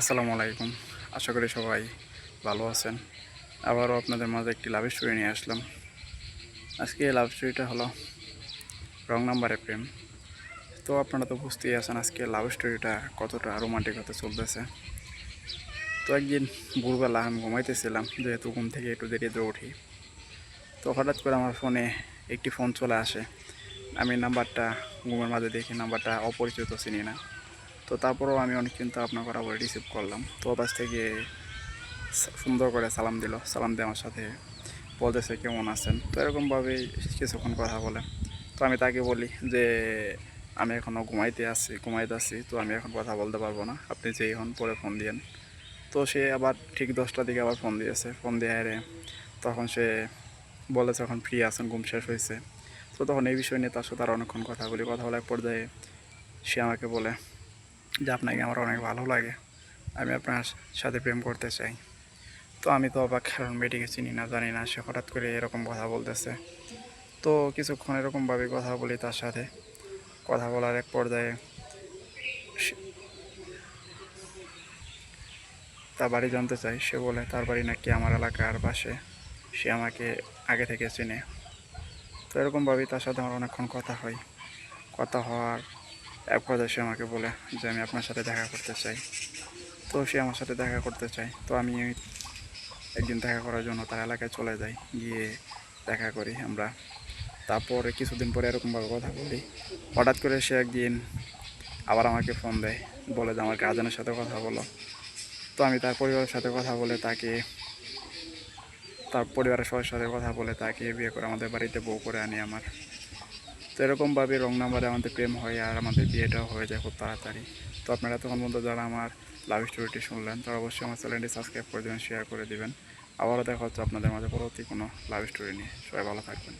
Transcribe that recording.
আসসালামু আলাইকুম। আশা করি সবাই ভালো আছেন। আবারও আপনাদের মাঝে একটি লাভ স্টোরি নিয়ে আসলাম। আজকে এই লাভ স্টোরিটা হলো রং নাম্বারে প্রেম। তো আপনারা তো বুঝতেই আছেন আজকে লাভ স্টোরিটা কতটা রোমান্টিক হতে চলতেছে। তো একদিন ভোরবেলা আমি ঘুমাইতেছিলাম, যেহেতু ঘুম থেকে একটু দেরি দেরিতে উঠি। তো হঠাৎ করে আমার ফোনে একটি ফোন চলে আসে। আমি নাম্বারটা ঘুমের মাঝে দেখি নাম্বারটা অপরিচিত চিনি না। তো তারপরেও আমি অনেক চিন্তা ভাবনা করার পরে রিসিভ করলাম। তো কাছ থেকে সুন্দর করে সালাম দিল। সালাম দিয়ে আমার সাথে বলতেছে কেমন আছেন? তো এরকমভাবে কিছুক্ষণ কথা বলে। তো আমি তাকে বলি যে, আমি এখনও ঘুমাইতে আছি ঘুমাইতে আছি, তো আমি এখন কথা বলতে পারব না। আপনি যেই হন পরে ফোন দিয়েন। তো সে আবার ঠিক দশটার দিকে আবার ফোন দিয়েছে। ফোন দিয়ে তখন সে বলেছে, এখন ফ্রি আছেন, ঘুম শেষ হয়েছে। তো তখন এই বিষয় নিয়ে তার সাথে আর অনেকক্ষণ কথা বলি। কথা বলার পর্যায়ে সে আমাকে বলে যে আপনাকে আমার অনেক ভালো লাগে, আমি আপনার সাথে প্রেম করতে চাই। তো আমি তো অবাক, কারণ মেয়েটিকে চিনি না, জানি না, সে হঠাৎ করে এরকম কথা বলতেছে। তো কিছুক্ষণ এরকমভাবে কথা বলি তার সাথে। কথা বলার এক পর্যায়ে তার বাড়ি জানতে চাই। সে বলে, তার বাড়ি নাকি আমার এলাকার পাশে। সে আমাকে আগে থেকে চেনে। তো এরকমভাবেই তার সাথে আমার অনেকক্ষণ কথা হয়। কথা হওয়ার এক পর্যায়ে সে আমাকে বলে যে আমি আপনার সাথে দেখা করতে চাই। তো সে আমার সাথে দেখা করতে চায়। তো আমি একদিন দেখা করার জন্য তার এলাকায় চলে যাই, গিয়ে দেখা করি আমরা। তারপরে কিছুদিন পরে এরকমভাবে কথা বলি। হঠাৎ করে সে একদিন আবার আমাকে ফোন দেয়, বলে যে আমার গার্জেনের সাথে কথা বলো। তো আমি তার পরিবারের সাথে কথা বলে তাকে, তার পরিবারের সবার সাথে কথা বলে তাকে বিয়ে করে আমাদের বাড়িতে বউ করে আনি আমার। তো এরকমভাবে রং নাম্বারে আমাদের প্রেম হয় আর আমাদের বিয়েটাও হয়ে যায় খুব তাড়াতাড়ি। তো আপনারা তখন বন্ধু যারা আমার লাভ স্টোরিটি শুনলেন, তারা অবশ্যই আমার চ্যানেলটি সাবস্ক্রাইব করে দেবেন শেয়ার করে দেবেন। আবারও দেখা হচ্ছে আপনাদের মাঝে পরবর্তী কোনো লাভ স্টোরি নিয়ে। সবাই ভালো থাকবেন।